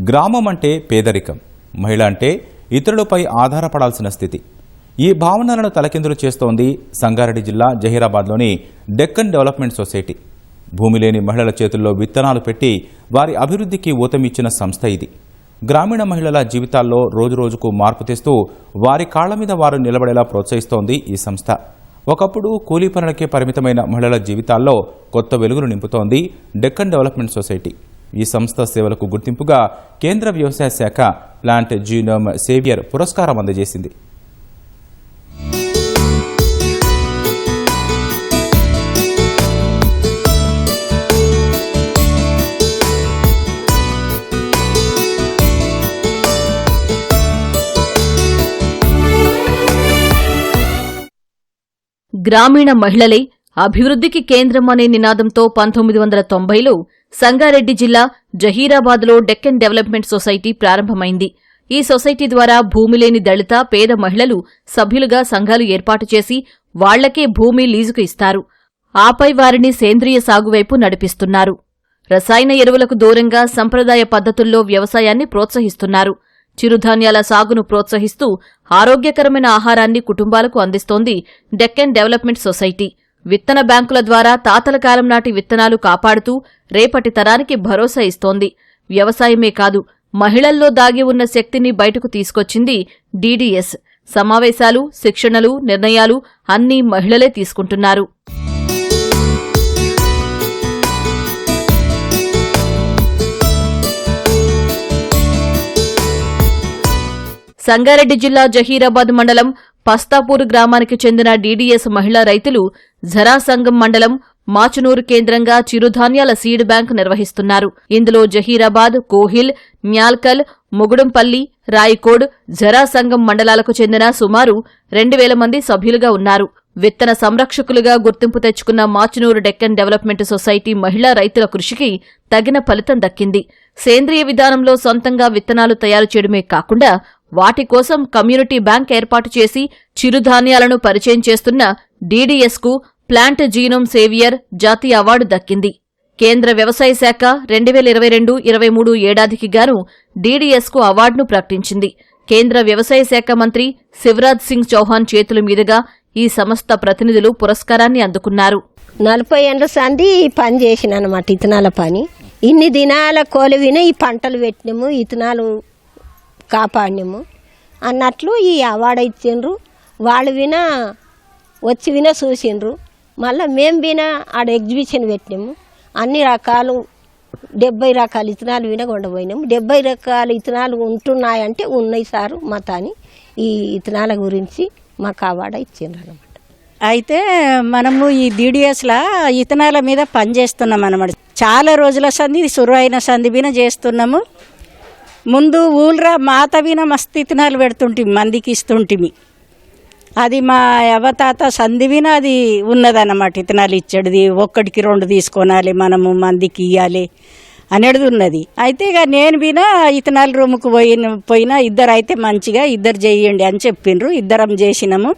గ్రామం అంటే పేదరికం మహిళ అంటే ఇతరులపై ఆధారపడాల్సిన స్థితి. ఈ భావనలను తలకిందులు చేస్తోంది సంగారెడ్డి జిల్లా జహీరాబాద్లోని డెక్కన్ డెవలప్మెంట్ సొసైటీ. భూమి లేని మహిళల చేతుల్లో విత్తనాలు పెట్టి వారి అభివృద్ధికి ఊతమిచ్చిన సంస్థ ఇది. గ్రామీణ మహిళల జీవితాల్లో రోజురోజుకు మార్పు తెస్తూ వారి కాళ్ళ మీద వారు నిలబడేలా ప్రోత్సహిస్తోంది ఈ సంస్థ. ఒకప్పుడు కూలీ పనులకే పరిమితమైన మహిళల జీవితాల్లో కొత్త వెలుగును నింపుతోంది డెక్కన్ డెవలప్మెంట్ సొసైటీ. ఈ సంస్థ సేవలకు గుర్తింపుగా కేంద్ర వ్యవసాయ శాఖ ప్లాంట్ జీనోమ్ సేవియర్ పురస్కారం అందజేసింది. గ్రామీణ మహిళలే అభివృద్ధికి కేంద్రం అనే నినాదంతో పంతొమ్మిది వందల తొంభైలో సంగారెడ్డి జిల్లా జహీరాబాద్లో డెక్కన్ డెవలప్మెంట్ సొసైటీ ప్రారంభమైంది. ఈ సొసైటీ ద్వారా భూమి లేని దళిత పేద మహిళలు సభ్యులుగా సంఘాలు ఏర్పాటు చేసి వాళ్ళకే భూమి లీజుకు ఇస్తారు. ఆపై వారిని సేంద్రియ సాగువైపు నడిపిస్తున్నారు. రసాయన ఎరువులకు దూరంగా సంప్రదాయ పద్ధతుల్లో వ్యవసాయాన్ని ప్రోత్సహిస్తున్నారు. చిరుధాన్యాల సాగును ప్రోత్సహిస్తూ ఆరోగ్యకరమైన ఆహారాన్ని కుటుంబాలకు అందిస్తోంది డెక్కన్ డెవలప్మెంట్ సొసైటీ. విత్తన బ్యాంకుల ద్వారా తాతల కాలం నాటి విత్తనాలు కాపాడుతూ రేపటి తరానికి భరోసా ఇస్తోంది. వ్యవసాయమే కాదు మహిళల్లో దాగి ఉన్న శక్తిని బయటకు తీసుకొచ్చింది డీడీఎస్. సమావేశాలు శిక్షణలు నిర్ణయాలు అన్నీ మహిళలే తీసుకుంటున్నారు. సంగారెడ్డి జిల్లా జహీరాబాద్ మండలం పస్తాపూర్ గ్రామానికి చెందిన డీడీఎస్ మహిళా రైతులు జరాసంగం మండలం మాచునూరు కేంద్రంగా చిరుధాన్యాల సీడ్ బ్యాంక్ నిర్వహిస్తున్నారు. ఇందులో జహీరాబాద్ కోహిల్ న్యాల్కల్ ముగుడంపల్లి రాయికోడ్ జరాసంగం మండలాలకు చెందిన సుమారు రెండు వేల మంది సభ్యులుగా ఉన్నారు. విత్తన సంరక్షకులుగా గుర్తింపు తెచ్చుకున్న మాచునూరు డెక్కన్ డెవలప్మెంట్ సొసైటీ మహిళా రైతుల కృషికి తగిన ఫలితం దక్కింది. సేంద్రియ విధానంలో సొంతంగా విత్తనాలు తయారు చేయడమే కాకుండా వాటి కోసం కమ్యూనిటీ బ్యాంక్ ఏర్పాటు చేసి చిరుధాన్యాలను పరిచయం చేస్తున్న డీడీఎస్కు ప్లాంట్ జీనోమ్ సేవియర్ జాతీయ అవార్డు దక్కింది. కేంద్ర వ్యవసాయ శాఖ రెండు వేల ఇరవై రెండు ఇరవై మూడు ఏడాదికి గాను డీడీఎస్కు అవార్డును ప్రకటించింది. కేంద్ర వ్యవసాయ శాఖ మంత్రి శివరాజ్ సింగ్ చౌహాన్ చేతుల మీదుగా ఈ సంస్థ ప్రతినిధులు పురస్కారాన్ని అందుకున్నారు. నలభై ఏళ్ళ సంది పని చేసిన అనమాట ఇతనాల పని. ఇన్ని దినాల కోలివిన ఈ పంటలు పెట్టినాము ఇతనాలు కాపాడినాము. అన్నట్లు ఈ అవార్డు ఇచ్చిండ్రు. వాళ్ళు విన వచ్చి విన చూసిండ్రు. మళ్ళీ మేము విన ఆడ ఎగ్జిబిషన్ పెట్టినాము. అన్ని రకాలు డెబ్బై రకాల ఇతనాలు వినగొండపోయినాము డెబ్బై రకాల ఇతనాలు ఉంటున్నాయంటే ఉన్నాయి సారు మా తాని ఈ ఇతనాల గురించి మాకు అవార్డు ఇచ్చిండ్రు అనమాట అయితే మనము ఈ డీడీఎస్లా ఇతనాల మీద పనిచేస్తున్నాం అనమాట చాలా రోజుల సంధి ఇది సురువైన సంధి బిన చేస్తున్నాము. ముందు ఊళ్ళరా మాత విన మస్తు ఇతనాలు పెడుతుంటిమి మందికి ఇస్తుంటిమి అది మా అవతాత సందివిన అది ఉన్నదన్నమాట ఇతనాలు ఇచ్చేది ఒక్కడికి రెండు తీసుకోనాలి మనము మందికి ఇవ్వాలి అనేది ఉన్నది. అయితే ఇక నేను వినా ఇతనాల రూముకు పోయిన పోయినా ఇద్దరు అయితే మంచిగా ఇద్దరు చేయండి అని చెప్పిండ్రు. ఇద్దరం చేసినాము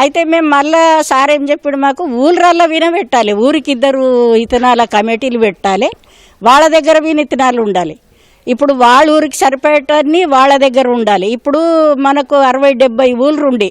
అయితే మేము మళ్ళా సార్ ఏం చెప్పాడు మాకు ఊళ్ళల్లో విన పెట్టాలి ఊరికి ఇద్దరు ఇతనాల కమిటీలు పెట్టాలి. వాళ్ళ దగ్గర విన ఇతనాలు ఉండాలి. ఇప్పుడు వాళ్ళ ఊరికి సరిపోయేటన్ని వాళ్ళ దగ్గర ఉండాలి. ఇప్పుడు మనకు అరవై డెబ్బై ఊళ్ళు ఉండి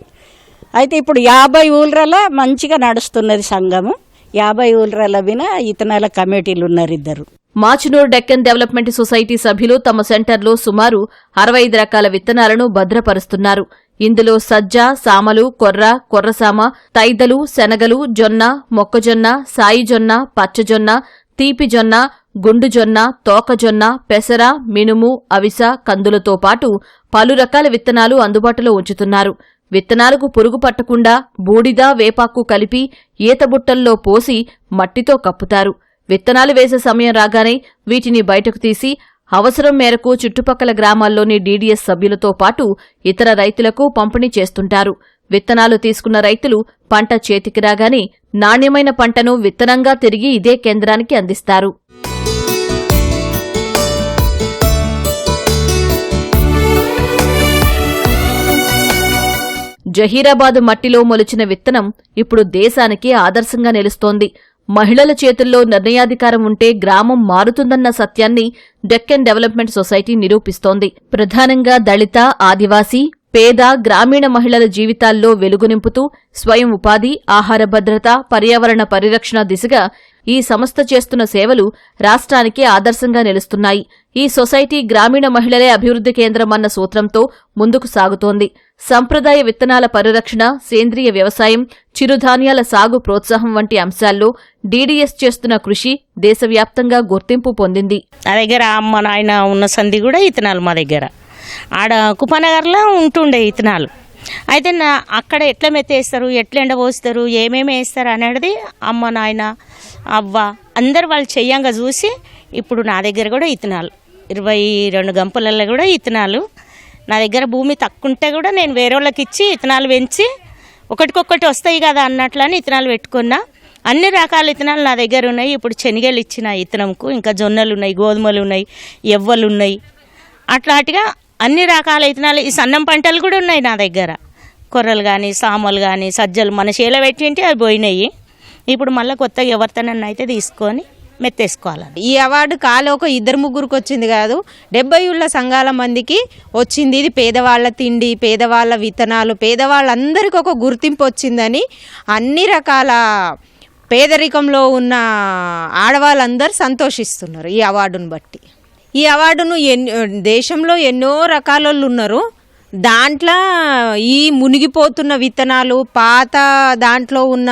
అయితే ఇప్పుడు యాభై ఊళ్ళలో మంచిగా నడుస్తున్నది సంఘము. యాభై ఊళ్ళలో విన ఇతనాల కమిటీలు ఉన్నారు ఇద్దరు. మాచునూర్ డెక్కన్ డెవలప్మెంట్ సొసైటీ సభ్యులు తమ సెంటర్లో సుమారు అరవై ఐదు రకాల విత్తనాలను భద్రపరుస్తున్నారు. ఇందులో సజ్జ సామలు కొర్ర కొర్రసామ తైదలు శనగలు జొన్న మొక్కజొన్న సాయిజొన్న పచ్చజొన్న తీపిజొన్న గుండుజొన్న తోకజొన్న పెసర మినుము అవిస కందులతో పాటు పలు రకాల విత్తనాలు అందుబాటులో ఉంచుతున్నారు. విత్తనాలకు పురుగు పట్టకుండా బూడిద వేపాకు కలిపి ఈతబుట్టల్లో పోసి మట్టితో కప్పుతారు. విత్తనాలు వేసే సమయం రాగానే వీటిని బయటకు తీసి అవసరం మేరకు చుట్టుపక్కల గ్రామాల్లోని డీడీఎస్ సభ్యులతో పాటు ఇతర రైతులకు పంపిణీ చేస్తుంటారు. విత్తనాలు తీసుకున్న రైతులు పంట చేతికి రాగానే నాణ్యమైన పంటను విత్తనంగా తిరిగి ఇదే కేంద్రానికి అందిస్తారు. జహీరాబాద్ మట్టిలో మొలిచిన విత్తనం ఇప్పుడు దేశానికి ఆదర్శంగా నిలుస్తోంది. మహిళల చేతుల్లో నిర్ణయాధికారం ఉంటే గ్రామం మారుతుందన్న సత్యాన్ని డెక్కన్ డెవలప్మెంట్ సొసైటీ నిరూపిస్తోంది. ప్రధానంగా దళిత ఆదివాసీ పేద గ్రామీణ మహిళల జీవితాల్లో వెలుగు నింపుతూ స్వయం ఉపాధి ఆహార భద్రత పర్యావరణ పరిరక్షణ దిశగా ఈ సంస్థ చేస్తున్న సేవలు రాష్ట్రానికి ఆదర్శంగా నిలుస్తున్నాయి. ఈ సొసైటీ గ్రామీణ మహిళలే అభివృద్ధి కేంద్రం అన్న సూత్రంతో ముందుకు సాగుతోంది. సంప్రదాయ విత్తనాల పరిరక్షణ సేంద్రియ వ్యవసాయం చిరుధాన్యాల సాగు ప్రోత్సాహం వంటి అంశాల్లో డీడీఎస్ చేస్తున్న కృషి దేశవ్యాప్తంగా గుర్తింపు పొందింది. నా దగ్గర అమ్మ నాయన ఉన్న సంధి కూడా ఇతనాలు మా దగ్గర. ఆడ కుపానగర్లో ఉంటుండే ఇతనాలు అయితే నా అక్కడ ఎట్లా మెత్తేస్తారు ఎట్లా ఎండబోస్తారు ఏమేమి వేస్తారు అనేది అమ్మ నాయన అవ్వ అందరు వాళ్ళు చెయ్యంగా చూసి ఇప్పుడు నా దగ్గర కూడా ఇతనాలు ఇరవై రెండు గంపలలో కూడా ఇతనాలు నా దగ్గర భూమి తక్కువ ఉంటే కూడా నేను వేరే వాళ్ళకి ఇచ్చి ఇతనాలు పెంచి ఒకటికొకటి వస్తాయి కదా అన్నట్లని ఇతనాలు పెట్టుకున్నా. అన్ని రకాల ఇతనాలు నా దగ్గర ఉన్నాయి. ఇప్పుడు శనగలు ఇచ్చిన ఇతనంకు ఇంకా జొన్నలు ఉన్నాయి గోధుమలు ఉన్నాయి ఎవ్వలు ఉన్నాయి. అట్లాంటిగా అన్ని రకాల ఇతనాలు ఈ సన్నం పంటలు కూడా ఉన్నాయి నా దగ్గర. కొర్రలు కానీ సామలు కానీ సజ్జలు మన చేలో పెట్టింటే అవి పోయినాయి. ఇప్పుడు మళ్ళీ కొత్తగా ఎవరితోనన్నా అయితే తీసుకొని మెత్తేసుకోవాలని ఈ అవార్డు కాలు ఒక ఇద్దరు ముగ్గురికి వచ్చింది కాదు డెబ్బై ఉళ్ళ సంఘాల మందికి వచ్చింది. ఇది పేదవాళ్ళ తిండి పేదవాళ్ళ విత్తనాలు పేదవాళ్ళందరికీ ఒక గుర్తింపు వచ్చిందని అన్ని రకాల పేదరికంలో ఉన్న ఆడవాళ్ళందరూ సంతోషిస్తున్నారు ఈ అవార్డును బట్టి. ఈ అవార్డును ఎన్ దేశంలో ఎన్నో రకాల వాళ్ళు ఉన్నారు దాంట్లో ఈ మునిగిపోతున్న విత్తనాలు పాత దాంట్లో ఉన్న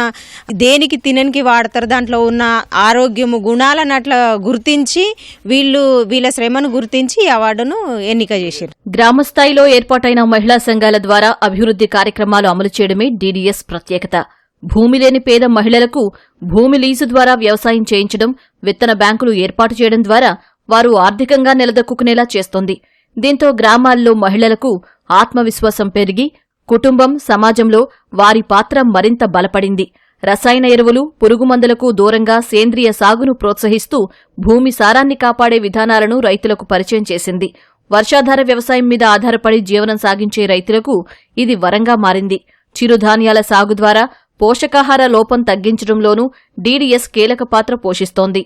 దేనికి తిననికి వాడతారు దాంట్లో ఉన్న ఆరోగ్యము గుణాలను అట్లా గుర్తించి వీళ్ళు వీళ్ళ శ్రమను గుర్తించి ఈ అవార్డును ఎన్నిక చేశారు గ్రామస్థాయిలో ఏర్పాటైన మహిళా సంఘాల ద్వారా అభివృద్ధి కార్యక్రమాలు అమలు చేయడమే డీడీఎస్ ప్రత్యేకత. భూమి లేని పేద మహిళలకు భూమి లీజు ద్వారా వ్యవసాయం చేయించడం విత్తన బ్యాంకులు ఏర్పాటు చేయడం ద్వారా వారు ఆర్థికంగా నిలదొక్కునేలా చేస్తోంది. దీంతో గ్రామాల్లో మహిళలకు ఆత్మవిశ్వాసం పెరిగి కుటుంబం సమాజంలో వారి పాత్ర మరింత బలపడింది. రసాయన ఎరువులు పురుగుమందులకు దూరంగా సేంద్రియ సాగును ప్రోత్సహిస్తూ భూమి సారాన్ని కాపాడే విధానాలను రైతులకు పరిచయం చేసింది. వర్షాధార వ్యవసాయం మీద ఆధారపడి జీవనం సాగించే రైతులకు ఇది వరంగా మారింది. చిరుధాన్యాల సాగు ద్వారా పోషకాహార లోపం తగ్గించడంలోనూ డీడీఎస్ కీలక పాత్ర పోషిస్తోంది.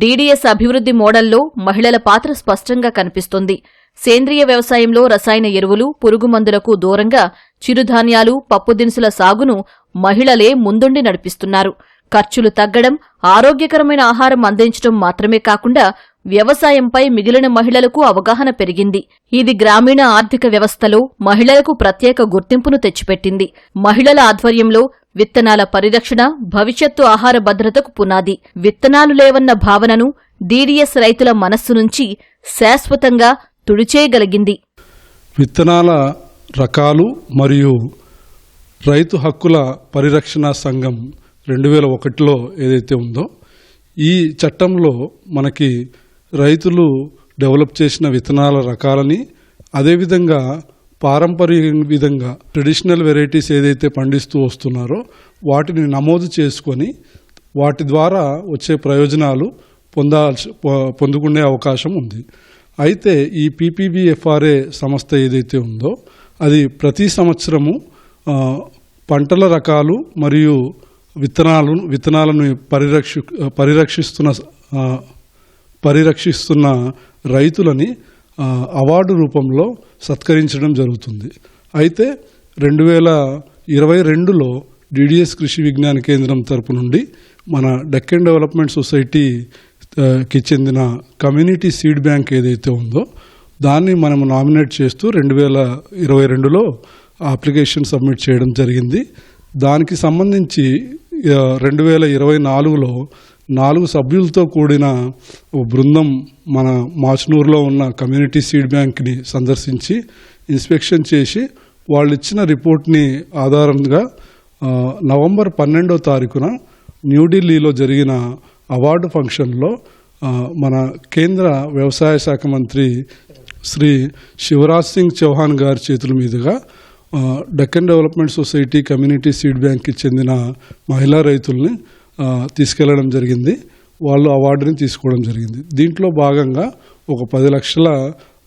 డీడీఎస్ అభివృద్ధి మోడల్లో మహిళల పాత్ర స్పష్టంగా కనిపిస్తుంది. సేంద్రియ వ్యవసాయంలో రసాయన ఎరువులు పురుగుమందులకు దూరంగా చిరుధాన్యాలు పప్పుదినుసుల సాగును మహిళలే ముందుండి నడిపిస్తున్నారు. ఖర్చులు తగ్గడం ఆరోగ్యకరమైన ఆహారం అందించడం మాత్రమే కాకుండా వ్యవసాయంపై మిగిలిన మహిళలకు అవగాహన పెరిగింది. ఇది గ్రామీణ ఆర్థిక వ్యవస్థలో మహిళలకు ప్రత్యేక గుర్తింపును తెచ్చిపెట్టింది. మహిళల ఆధ్వర్యంలో విత్తనాల పరిరక్షణ భవిష్యత్తు ఆహార భద్రతకు పునాది. విత్తనాలు లేవన్న భావనను డీడీఎస్ రైతుల మనస్సు నుంచి శాశ్వతంగా తుడిచేయగలిగింది. విత్తనాల రకాలు మరియు రైతు హక్కుల పరిరక్షణ సంఘం రెండు వేల ఒకటిలో ఏదైతే ఉందో ఈ చట్టంలో మనకి రైతులు డెవలప్ చేసిన విత్తనాల రకాలని అదేవిధంగా పారంపర్య విధంగా ట్రెడిషనల్ వెరైటీస్ ఏదైతే పండిస్తూ వస్తున్నారో వాటిని నమోదు చేసుకొని వాటి ద్వారా వచ్చే ప్రయోజనాలు పొందాల్సి పొందుకునే అవకాశం ఉంది. అయితే ఈ పీపీబీఎఫ్ఆర్ఏ సంస్థ ఏదైతే ఉందో అది ప్రతి సంవత్సరము పంటల రకాలు మరియు విత్తనాలను విత్తనాలను పరిరక్షి పరిరక్షిస్తున్న పరిరక్షిస్తున్న రైతులని అవార్డు రూపంలో సత్కరించడం జరుగుతుంది. అయితే రెండు వేల ఇరవై రెండులో డిడిఎస్ కృషి విజ్ఞాన కేంద్రం తరపు నుండి మన డెక్కన్ డెవలప్మెంట్ సొసైటీ కి చెందిన కమ్యూనిటీ సీడ్ బ్యాంక్ ఏదైతే ఉందో దాన్ని మనం నామినేట్ చేస్తూ రెండు వేల ఇరవై రెండులో అప్లికేషన్ సబ్మిట్ చేయడం జరిగింది. దానికి సంబంధించి రెండు వేల ఇరవై నాలుగులో నాలుగు సభ్యులతో కూడిన ఓ బృందం మన మాచునూరులో ఉన్న కమ్యూనిటీ సీడ్ బ్యాంక్ని సందర్శించి ఇన్స్పెక్షన్ చేసి వాళ్ళు ఇచ్చిన రిపోర్ట్ని ఆధారంగా నవంబర్ పన్నెండో తారీఖున న్యూఢిల్లీలో జరిగిన అవార్డు ఫంక్షన్లో మన కేంద్ర వ్యవసాయ శాఖ మంత్రి శ్రీ శివరాజ్ సింగ్ చౌహాన్ గారి చేతుల మీదుగా Deccan development society community seed బ్యాంక్కి చెందిన మహిళా రైతుల్ని తీసుకెళ్ళడం జరిగింది. వాళ్ళు అవార్డుని తీసుకోవడం జరిగింది. దీంట్లో భాగంగా ఒక పది లక్షల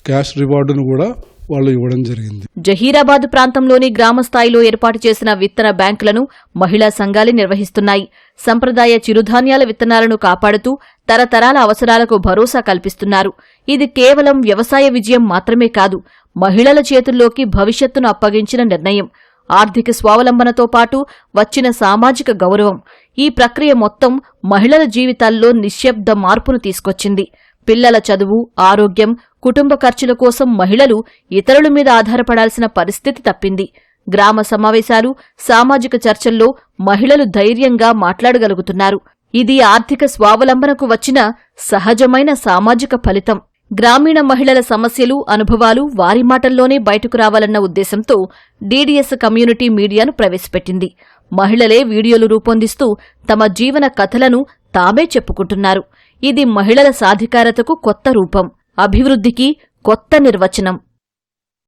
క్యాష్ రివార్డును కూడా వాళ్ళు ఇవ్వడం జరిగింది. జహీరాబాద్ ప్రాంతంలోని గ్రామ స్థాయిలో ఏర్పాటు చేసిన విత్తన బ్యాంకులను మహిళా సంఘాలే నిర్వహిస్తున్నాయి. సంప్రదాయ చిరుధాన్యాల విత్తనాలను కాపాడుతూ తరతరాల అవసరాలకు భరోసా కల్పిస్తున్నారు. ఇది కేవలం వ్యవసాయ విజయం మాత్రమే కాదు మహిళల చేతుల్లోకి భవిష్యత్తును అప్పగించిన నిర్ణయం. ఆర్థిక స్వావలంబనతో పాటు వచ్చిన సామాజిక గౌరవం ఈ ప్రక్రియ మొత్తం మహిళల జీవితాల్లో నిశ్శబ్ద మార్పును తీసుకొచ్చింది. పిల్లల చదువు ఆరోగ్యం కుటుంబ ఖర్చుల కోసం మహిళలు ఇతరుల మీద ఆధారపడాల్సిన పరిస్థితి తప్పింది. గ్రామ సమావేశాలు సామాజిక చర్చల్లో మహిళలు ధైర్యంగా మాట్లాడగలుగుతున్నారు. ఇది ఆర్థిక స్వావలంబనకు వచ్చిన సహజమైన సామాజిక ఫలితం. గ్రామీణ మహిళల సమస్యలు అనుభవాలు వారి మాటల్లోనే బయటకు రావాలన్న ఉద్దేశంతో డీడీఎస్ కమ్యూనిటీ మీడియాను ప్రవేశపెట్టింది. మహిళలే వీడియోలు రూపొందిస్తూ తమ జీవన కథలను తామే చెప్పుకుంటున్నారు. ఇది మహిళల సాధికారతకు కొత్త రూపం. అభివృద్ధికి కొత్త నిర్వచనం.